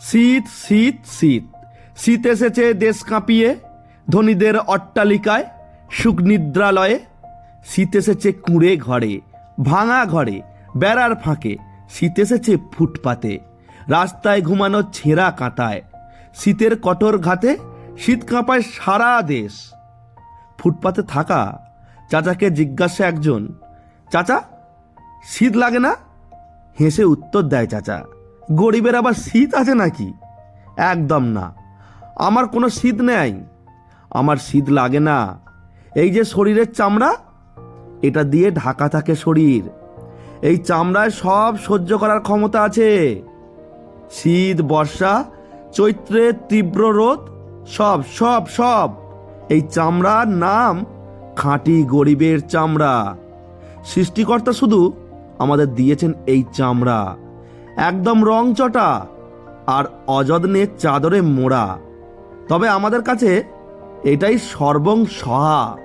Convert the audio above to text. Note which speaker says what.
Speaker 1: শীত শীত শীত। শীত এসেছে দেশ কাঁপিয়ে, ধনীদের অট্টালিকায়, সুখনিদ্রালয়ে। শীত এসেছে কুঁড়ে ঘরে, ভাঙা ঘরে, বেড়ার ফাঁকে। শীত এসেছে ফুটপাতে, রাস্তায় ঘুমানো ছেঁড়া কাঁটায়। শীতের কঠোর ঘাতে শীত কাঁপায় সারা দেশ। ফুটপাতে থাকা চাচাকে জিজ্ঞাসা একজন, চাচা, শীত লাগে না? হেসে উত্তর দেয় চাচা। গরিবের আবার শীত আছে নাকি? একদম না। আমার কোনো শীত নেই। আমার শীত লাগে না। এই যে শরীরের চামড়া, এটা দিয়ে ঢাকা থাকে শরীর। এই চামড়ায় সব সহ্য করার ক্ষমতা আছে। শীত, বর্ষা চৈত্রের তীব্র রোদ, সব সব সব। এই চামড়ার নাম খাঁটি গরিবের চামড়া। সৃষ্টিকর্তা শুধু আমাদের দিয়েছেন এই চামড়া। একদম রংচটা আর অযত্নে চাদরে মোড়া। তবে আমাদের কাছে এটাই সর্বং সহা।